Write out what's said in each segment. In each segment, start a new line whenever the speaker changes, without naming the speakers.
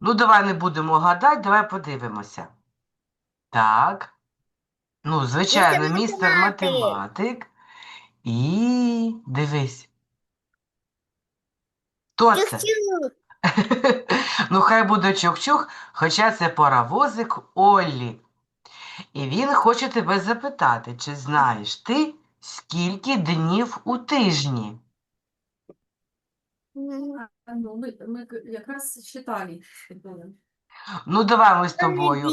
Ну, давай не будемо гадати, давай подивимося. Так. Ну, звичайно, містер
математик.
математик. І дивись. Хто це?
Чух-чух.
Ну, хай буде чух-чух, хоча це паровозик Оллі. І він хоче тебе запитати, чи знаєш ти, скільки днів у тижні?
А, Ну, ми, ми якраз читали.
Ну, давай ми з тобою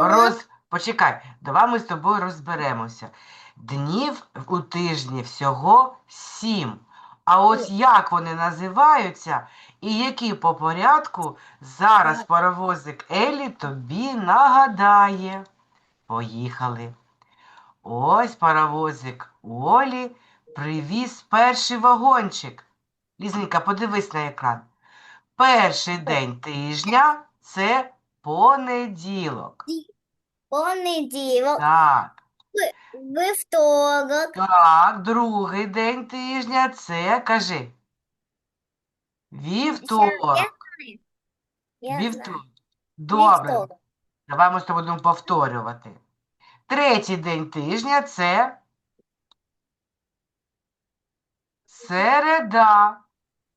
роз... Почекай, давай ми з тобою розберемося. Днів у тижні всього сім. А ось як вони називаються і які по порядку, зараз паровозик Елі тобі нагадає. Поїхали. Ось паровозик Олі привіз перший вагончик. Лізенька, подивись на екран. Перший день тижня це понеділок.
Понеділок.
Так,
Вівторок.
так, другий день тижня це, кажи. Вівторок.
Я.
Вівторок. Добре,
Вівторок.
давай ми з тобою будемо повторювати. Третій день тижня це середа.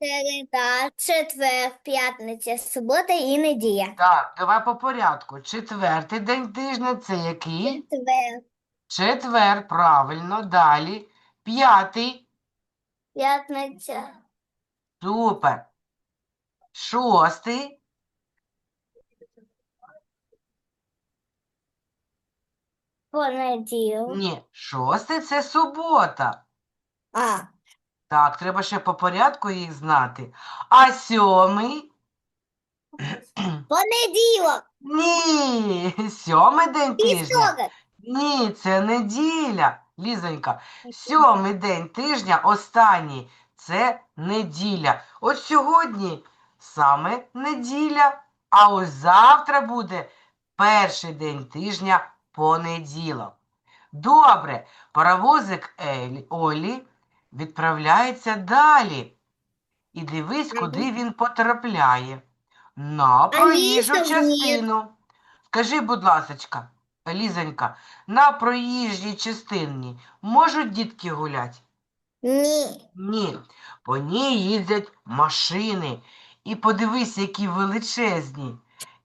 Середа, четвер, п'ятниця, субота і неділя.
Так, давай по порядку. Четвертий день тижня це який?
Четвер,
Четвер, правильно. Далі. П'ятий.
п'ятниця,
Супер. Шостий.
понеділок.
Ні, шостий це субота.
А,
Так, треба ще по порядку їх знати. А сьомий?
понеділок,
Ні, сьомий день тижня. Ні, це неділя. Лізонька, сьомий день тижня, останній, це неділя. От сьогодні саме неділя, а ось завтра буде перший день тижня понеділок. Добре, паровозик Олі відправляється далі. І дивись, куди він потрапляє. На проїжджу частину. Скажи, будь ласочка, Лізонька, на проїжджій частині можуть дітки гуляти?
ні,
Ні. По ній їздять машини. І подивись, які величезні.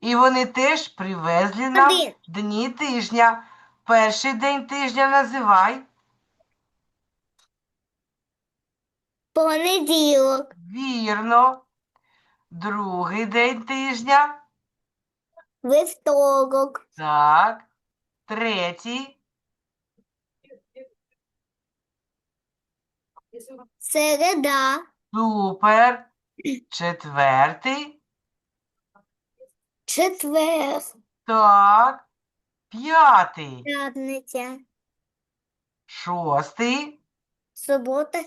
І вони теж привезли нам
Один.
дні тижня. Перший день тижня називай.
Понеділок,
Вірно. Другий день тижня.
вівторок,
Так. Третій.
середа,
Супер. Четвертий.
четвер,
Так. П'ятий.
п'ятниця,
Шостий.
субота,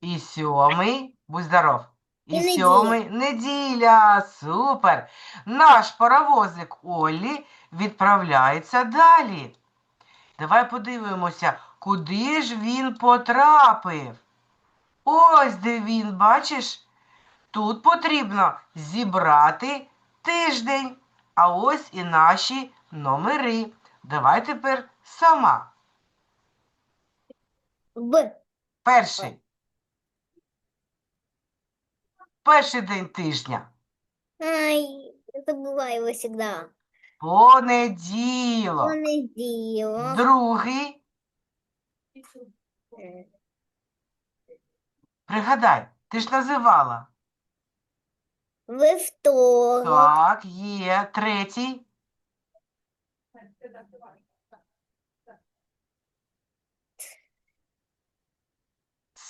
І сьомий. Будь здоров. І
І
сьомий. Неділя. Супер. Наш паровозик Оллі відправляється далі. Давай подивимося, куди ж він потрапив. Ось де він, бачиш? Тут потрібно зібрати тиждень. А ось і наші номери. Давай тепер сама.
Б,
Перший. Перший день тижня.
ай, забуваю всегда.
Понеділок.
Понеділок,
Другий. Пригадай, ти ж називала.
вівторок,
Так, є. Третій.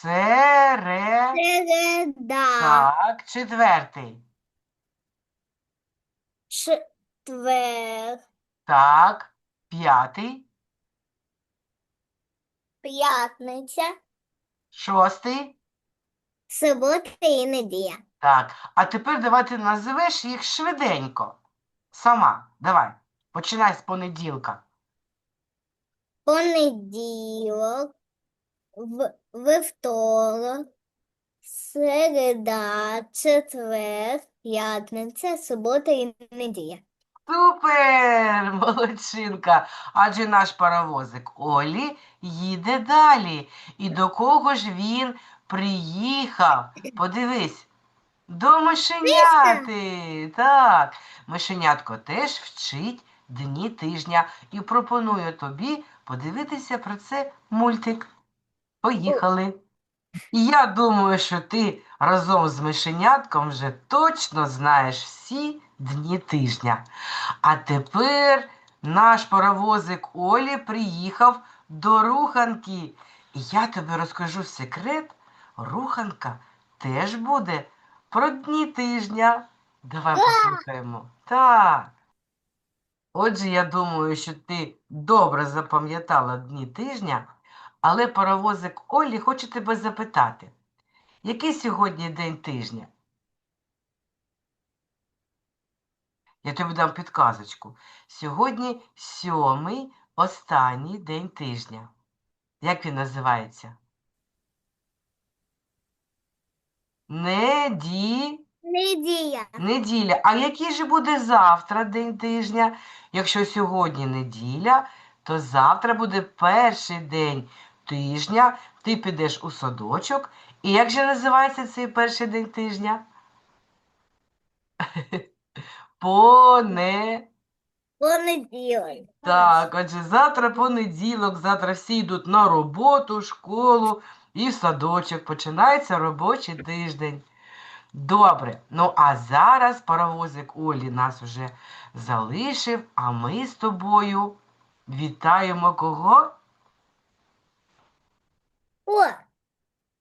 Сере.
середа,
Так, четвертий.
четвер,
Так, п'ятий.
п'ятниця,
Шостий.
субота і неділя.
Так, а тепер давай ти називеш їх швиденько. Сама. Давай. Починай з понеділка.
Понеділок, вівторок, Середа, четвер, п'ятниця, субота і неділя.
Супер, молодчинка. Адже наш паровозик Олі їде далі. І до кого ж він приїхав? Подивись. До мишеняти. Так, мишенятко теж вчить дні тижня і пропоную тобі подивитися про це мультик. Поїхали. І я думаю, що ти разом з мишенятком вже точно знаєш всі дні тижня. А тепер наш паровозик Олі приїхав до руханки. І я тобі розкажу секрет. Руханка теж буде про дні тижня. Давай послухаємо. Так. Отже, я думаю, що ти добре запам'ятала дні тижня, але паровозик Олі хоче тебе запитати, який сьогодні день тижня? Я тобі дам підказочку. Сьогодні сьомий останній день тижня. Як він називається? Неді...
Неділя.
Неділя. А який же буде завтра день тижня? Якщо сьогодні неділя, то завтра буде перший день тижня. Ти підеш у садочок. І як же називається цей перший день тижня? Поне.
Понеділок.
Так, отже, завтра понеділок, завтра всі йдуть на роботу, школу і в садочок. Починається робочий тиждень. Добре, ну а зараз паровозик Олі нас уже залишив, а ми з тобою вітаємо кого?
О,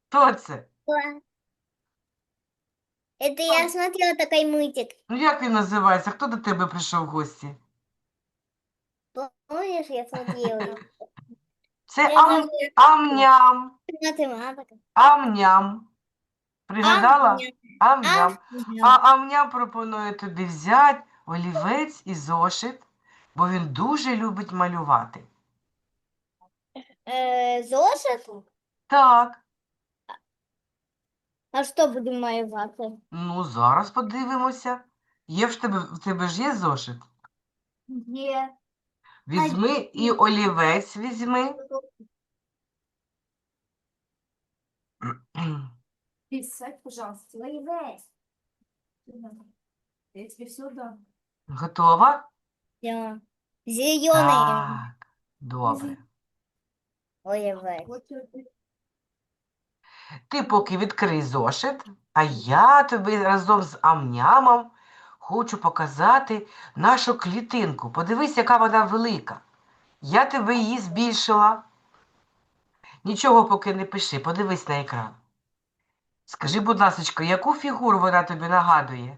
Хто це?
о. Это я смотрела такой мультик.
Ну як він називається? Хто до тебе прийшов в гості?
Помнишь, я смотрела?
Це
Я
ам...
думала,
амням.
Математика.
Амням. Пригадала? Амням. А
А,
амням пропонує тобі взяти олівець і зошит, бо він дуже любить малювати.
э, зошит?
Так,
А что будем малевать?
ну зараз подивимося. Є в тебе, в тебе ж є зошит?
Где?
Візьми і олівець візьми.
Писать, пожалуйста. Я тебе все дам.
Готова?
Да. Зеленый.
Так, добре.
Ой,
Вот это.
Ти поки відкрий зошит, а я тобі разом з амнямом хочу показати нашу клітинку. Подивись, яка вона велика. Я тебе її збільшила. Нічого поки не пиши, подивись на екран. Скажи, будь ласка, яку фігуру вона тобі нагадує?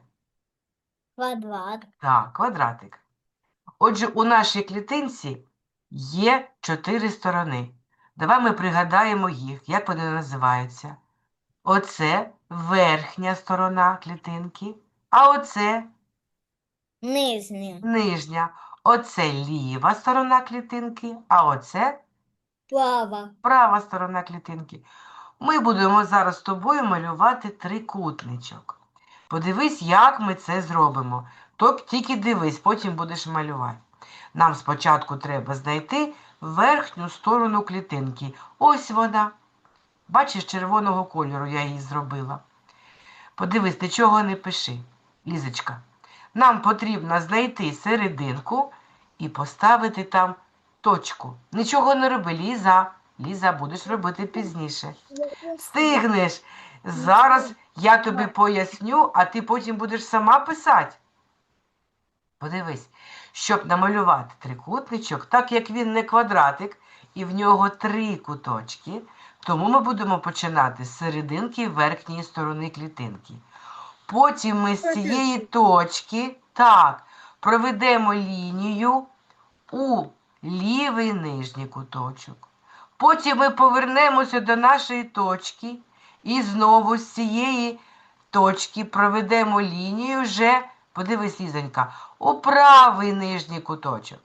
Квадрат.
Так, квадратик. Отже, у нашій клітинці є чотири сторони. Давай ми пригадаємо їх, як вони називаються. Оце верхня сторона клітинки, а оце
Нижняя.
нижня. Оце ліва сторона клітинки, а оце
Права.
права сторона клітинки. Ми будемо зараз з тобою малювати трикутничок. Подивись, як ми це зробимо. Тобто тільки дивись, потім будеш малювати. Нам спочатку треба знайти верхню сторону клітинки. Ось вона. Бачиш, червоного кольору я її зробила. Подивись, нічого не пиши, Лізочка. Нам потрібно знайти серединку і поставити там точку. Нічого не роби, Ліза. Ліза, будеш робити пізніше. Встигнеш. Зараз я тобі поясню, а ти потім будеш сама писати. Подивись, щоб намалювати трикутничок, так як він не квадратик, і в нього три куточки, тому ми будемо починати з серединки верхньої сторони клітинки. Потім ми з цієї точки, так, проведемо лінію у лівий нижній куточок. Потім ми повернемося до нашої точки і знову з цієї точки проведемо лінію вже, подивись, Лізонька, у правий нижній куточок.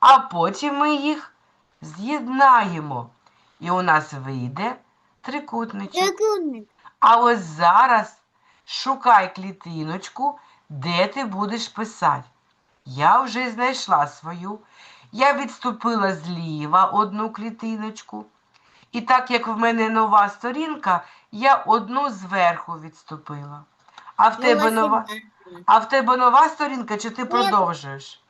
А потім ми їх з'єднаємо. І у нас вийде трикутничок.
Трикутник.
А ось зараз шукай клітиночку, де ти будеш писати. Я вже знайшла свою. Я відступила зліва одну клітиночку. І так як в мене нова сторінка, я одну зверху відступила. А в тебе нова? А в тебе нова сторінка, чи ти продовжуєш?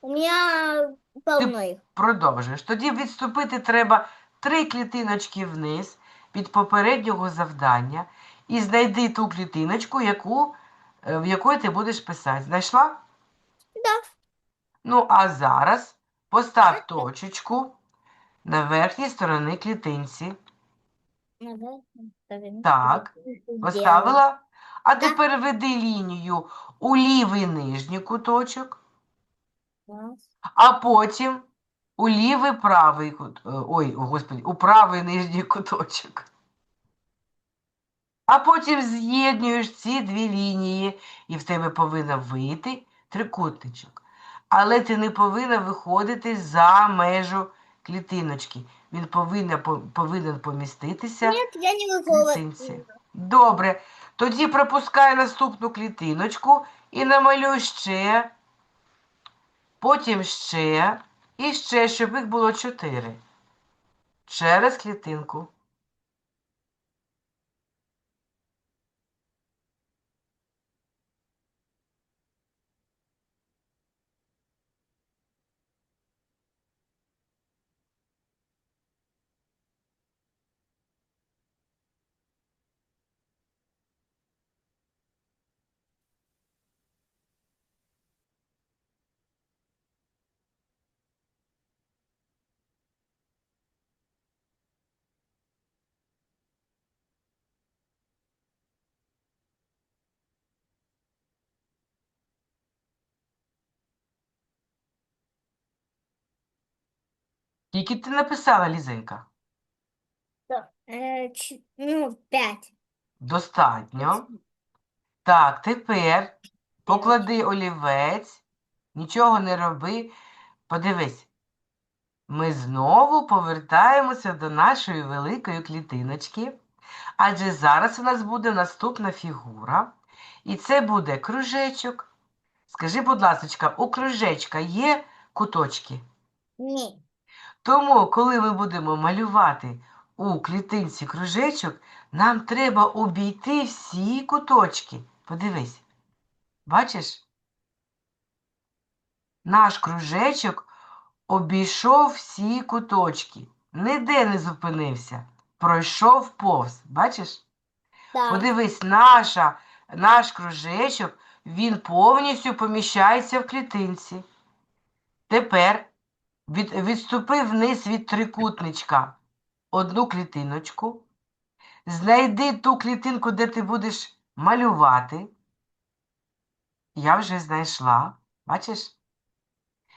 У меня полно их.
Продовжуєш. Тоді відступити треба три клітиночки вниз від попереднього завдання і знайди ту клітиночку, яку, е, в якої ти будеш писати. Знайшла?
Да.
Ну, а зараз постав точечку на верхній стороні клітинці.
Наверное, ставим.
Так,
Сделала.
Поставила? А тепер веди лінію у лівий нижній куточок, а потім у лівий правий кут... е, Ой, господи, у правий нижній куточок. А потім з'єднуєш ці дві лінії, і в тебе повинен вийти трикутничок. Але ти не повинна виходити за межу клітиночки. Він повинен, поміститися
Нет, я не выходила.
Добре. Тоді пропускаю наступну клітиночку і намалюю ще, потім ще і ще, щоб їх було чотири. Через клітинку. Скільки ти написала, Лізенька?
Ч- ну, пять.
Достатньо. Так, тепер поклади олівець, нічого не роби. Подивись. Ми знову повертаємося до нашої великої клітиночки, адже зараз у нас буде наступна фігура, і це буде кружечок. Скажи, будь ласка, у кружечка є куточки?
Не.
Тому, коли ми будемо малювати у клітинці кружечок, нам треба обійти всі куточки. Подивись. Бачиш? Наш кружечок обійшов всі куточки. Ніде не зупинився. Пройшов повз. Бачиш?
Да.
Подивись, наша, наш кружечок, він повністю поміщається в клітинці. Тепер від, відступи вниз від трикутничка одну клітиночку. Знайди ту клітинку, де ти будеш малювати. Я вже знайшла. Бачиш?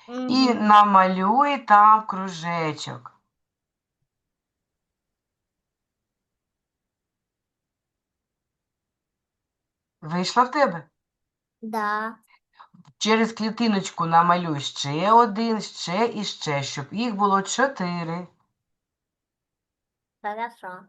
І намалюй там кружечок. Вийшло в тебе?
Да.
Через клітиночку намалюй ще один, ще і ще, щоб їх було чотири.
Хорошо.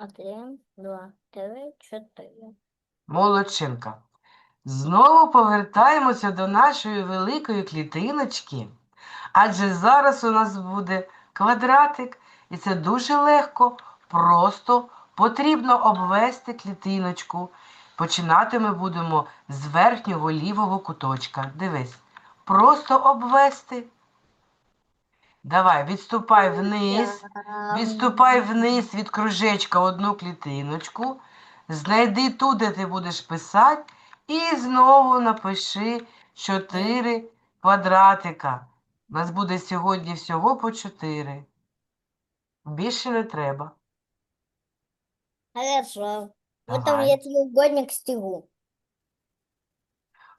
Один, два, три, чотири.
Молодчинка. Знову повертаємося до нашої великої клітиночки, адже зараз у нас буде квадратик, і це дуже легко, просто потрібно обвести клітиночку. Починати ми будемо з верхнього лівого куточка. Дивись, просто обвести. Давай, відступай вниз. Відступай вниз від кружечка одну клітиночку, знайди ту, де ти будеш писати, і знову напиши 4 квадратика. У нас буде сьогодні всього по 4. Більше не треба.
Хорошо. Потом
Давай.
я треугольник стягу.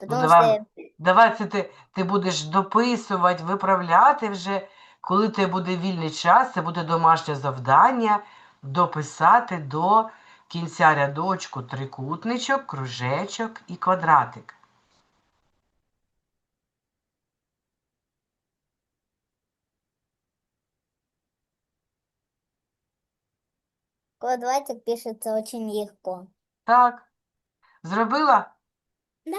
Потому
давай.
что
Давай це ти, ти будеш дописувати, виправляти вже, коли тебе буде вільний час, це буде домашнє завдання дописати до кінця рядочку трикутничок, кружечок і квадратик.
квадратик пишется очень легко.
Так. Зробила?
Да.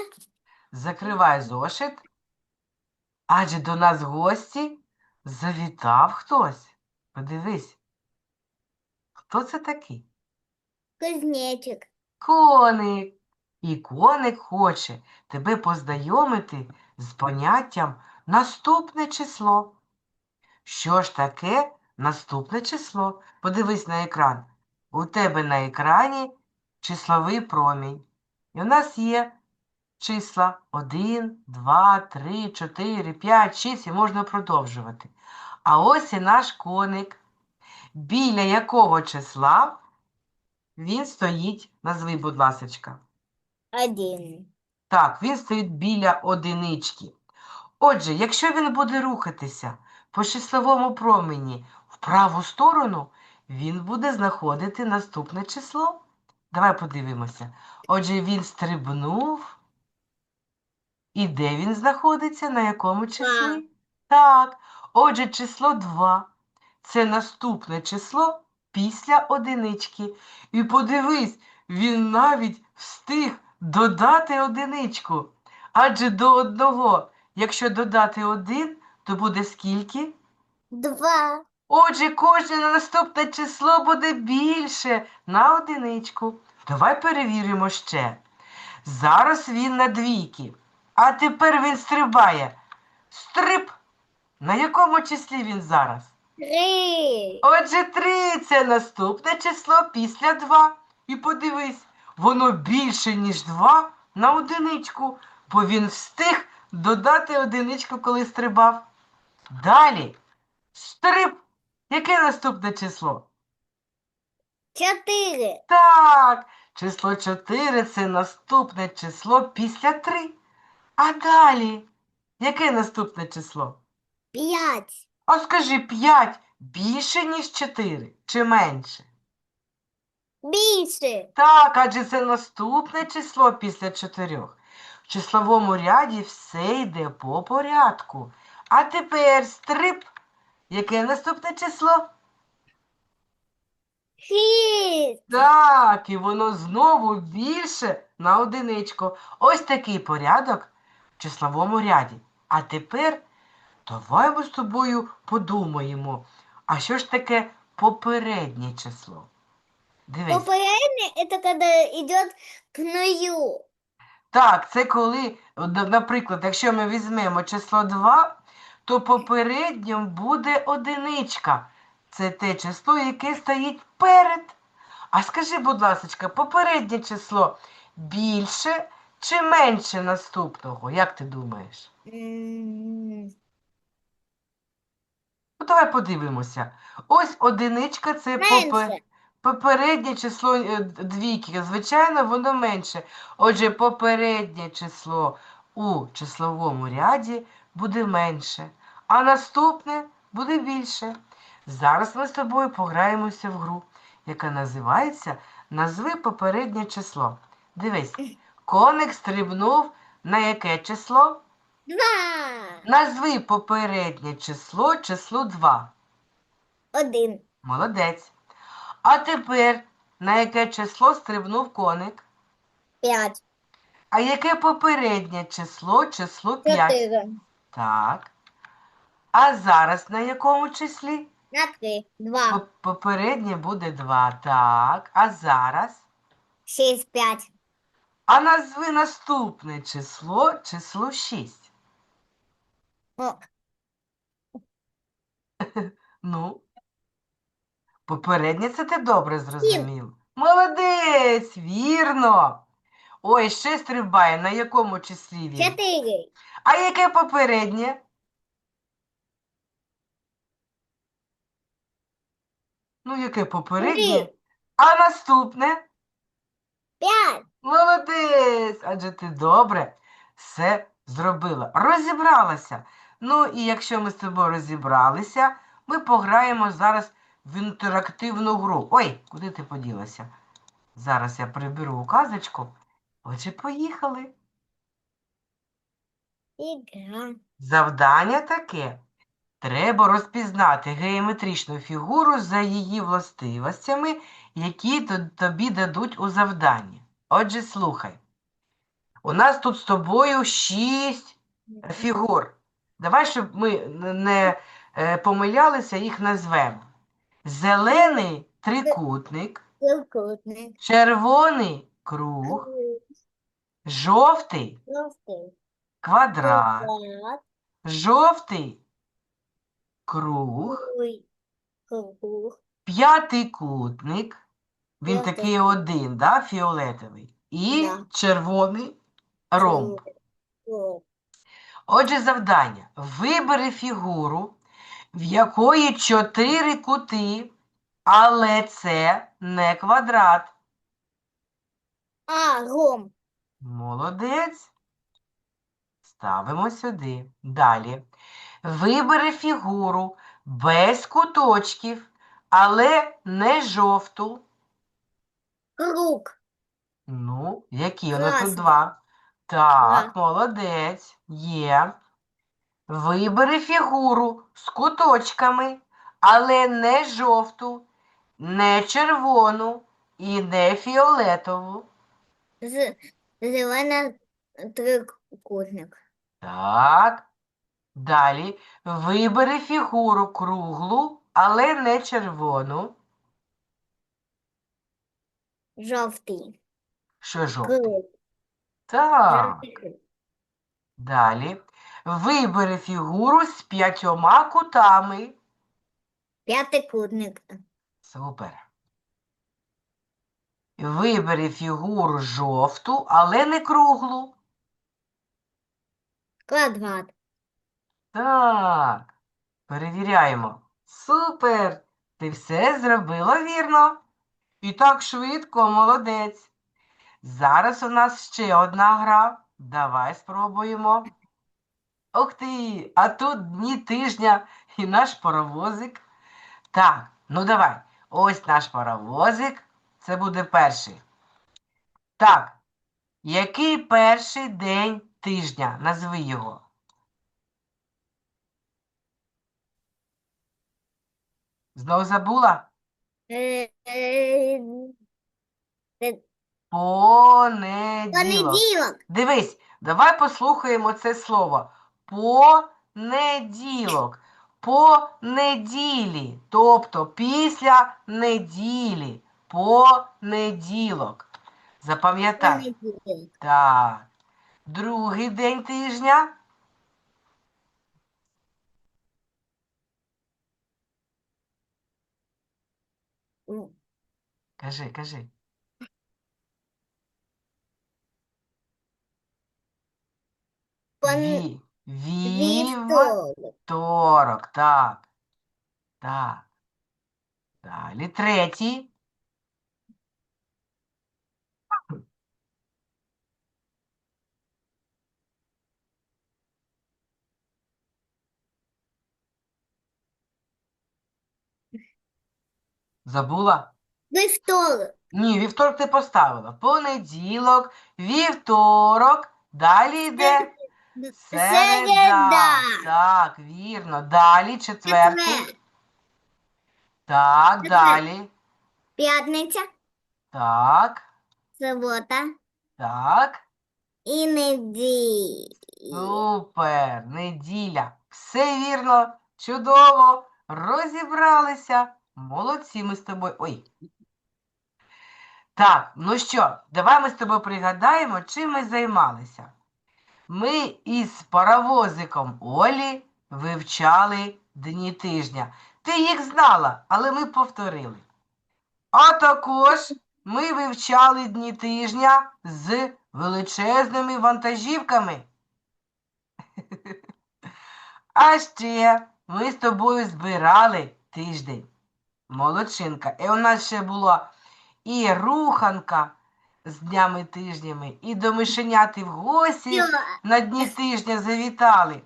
Закривай зошит. Адже до нас гості завітав хтось. Подивись. Хто це такий?
Кузнечик.
Коник. І коник хоче тебе познайомити з поняттям наступне число. Що ж таке наступне число? Подивись на екран. У тебе на екрані числовий промінь. І у нас є числа 1, 2, 3, 4, 5, 6 і можна продовжувати. А ось і наш коник. Біля якого числа він стоїть? Назви, будь ласочка.
Один.
Так, він стоїть біля одинички. Отже, якщо він буде рухатися по числовому промені в праву сторону, він буде знаходити наступне число. Давай подивимося. Отже, він стрибнув. І де він знаходиться? На якому числі? Так. Отже, число 2 – це наступне число після одинички. І подивись, він навіть встиг додати одиничку. Адже до одного, якщо додати один, то буде скільки?
Два.
Отже, кожне наступне число буде більше на одиничку. Давай перевіримо ще. Зараз він на двійки, а тепер він стрибає. Стриб! На якому числі він зараз?
Три.
Отже, три це наступне число після два. І подивись, воно більше, ніж два на одиничку, бо він встиг додати одиничку, коли стрибав. Далі. Стриб. Яке наступне число?
Четыре.
Так, число 4 це наступне число після 3. А далі, яке наступне число?
Пять.
А скажи 5 більше, ніж 4 чи менше?
Більше.
Так, адже це наступне число після 4. В числовому ряді все йде по порядку. А тепер стрип. Яке наступне число?
Шість.
Так, і воно знову більше на одиничку. Ось такий порядок числовому ряді. А тепер давай ми з тобою подумаємо, а що ж таке попереднє число? Дивись.
Попереднє – это когда идет к нулю.
Так, це коли, наприклад, якщо ми візьмемо число 2, то попередньо буде одиничка. Це те число, яке стоїть перед. А скажи, будь ласка, попереднє число більше чи менше наступного? Як ти думаєш?
М,
Ну, давай подивимося. Ось одиничка це попе-
Менше.
Попереднє число е, двійки, звичайно, воно менше. Отже, попереднє число у числовому ряді буде менше, а наступне буде більше. Зараз ми з тобою пограємося в гру, яка називається Назви попереднє число. Дивись, коник стрибнув на яке число?
Два.
Назви попереднє число, число 2.
Один.
Молодець. А тепер на яке число стрибнув коник?
Пять.
А яке попереднє число? Число 5.
Четыре.
Так. А зараз на якому числі?
На три. Два.
По- Попереднє буде 2. Так. А зараз?
Шесть. Пять.
А назви наступне число, число 6. Ну, попереднє це ти добре зрозумів. Молодець, вірно. Ой, ще стрибає, на якому числі він?
Четыре.
А яке попереднє? Ну, яке попереднє?
Три.
А наступне?
Пять.
Молодець! Адже ти добре все зробила. Розібралася. Ну і якщо ми з тобою розібралися, ми пограємо зараз в інтерактивну гру. Ой, куди ти поділася? Зараз я приберу указочку. Отже, поїхали.
Игра.
Завдання таке. Треба розпізнати геометричну фігуру за її властивостями, які тобі дадуть у завданні. Отже, слухай. У нас тут з тобою шість фігур. Давай, щоб ми не е, помилялися, їх назвемо. Зелений трикутник,
Трикутник.
червоний круг, жовтий
Жовтий.
квадрат,
Квадрат.
жовтий круг,
Круг. Круг.
п'ятикутник, він
П'ятий.
такий один, да, фіолетовий, і
Да.
червоний ромб. Отже, завдання. Вибери фігуру, в якої чотири кути, але це не квадрат.
А, ром.
Молодець. Ставимо сюди. Далі. Вибери фігуру без куточків, але не жовту.
Круг.
Ну, які у нас тут два? Так, молодець. Є. Вибери фігуру з куточками, але не жовту, не червону і не фіолетову.
З... Зелений трикутник.
Так. Далі. Вибери фігуру круглу, але не червону.
Жовтий.
Що жовтий? Так.
Жовтий.
Далі. Вибери фігуру з п'ятьома кутами.
П'ятикутник.
Супер. Вибери фігуру жовту, але не круглу.
Квадрат.
Так. Перевіряємо. Супер! Ти все зробила вірно. І так швидко, молодець. Зараз у нас ще одна гра. Давай спробуємо. Ух ти! А тут дні тижня і наш паровозик. Так, ну давай. Ось наш паровозик. Це буде перший. Так. Який перший день тижня? Назви його. Знову забула? Понеділок. Дивись, давай послухаємо це слово. Понеділок. По неділі. Тобто після неділі. Понеділок. Запам'ятай. Так. Другий день тижня. Кажи, кажи.
Пон...
Ві...
Вівторок.
Вівторок, так. Так. Далі третій. Забула?
Вівторок.
Ні, вівторок ти поставила. Понеділок, вівторок, далі йде середа. Так, вірно. Далі четвертий.
Четвер.
Так,
Четвер.
далі.
П'ятниця.
Так,
Субота.
так.
І неділя.
Супер, неділя. Все вірно, чудово. Розібралися. Молодці ми з тобою. Ой. Так, ну що, давай ми з тобою пригадаємо, чим ми займалися. Ми із паровозиком Олі вивчали дні тижня. Ти їх знала, але ми повторили. А також ми вивчали дні тижня з величезними вантажівками. А ще ми з тобою збирали тиждень. Молодчинка. І у нас ще була і руханка, з днями тижнями і до мишеняти в гості на дні тижня завітали.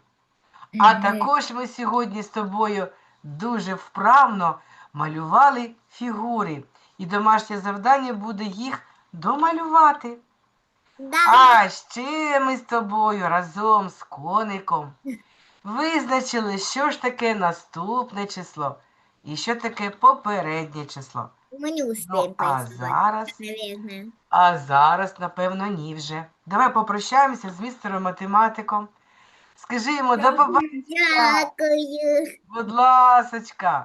А також ми сьогодні з тобою дуже вправно малювали фігури. І домашнє завдання буде їх домалювати.
Да.
А ще ми з тобою разом з коником визначили, що ж таке наступне число і що таке попереднє число.
Мы не
Ну, а зараз,
наверное.
а зараз, напевно, ні вже. Давай попрощаємося з містером математиком. Скажи йому до побачення,
Дякую.
будь ласочка.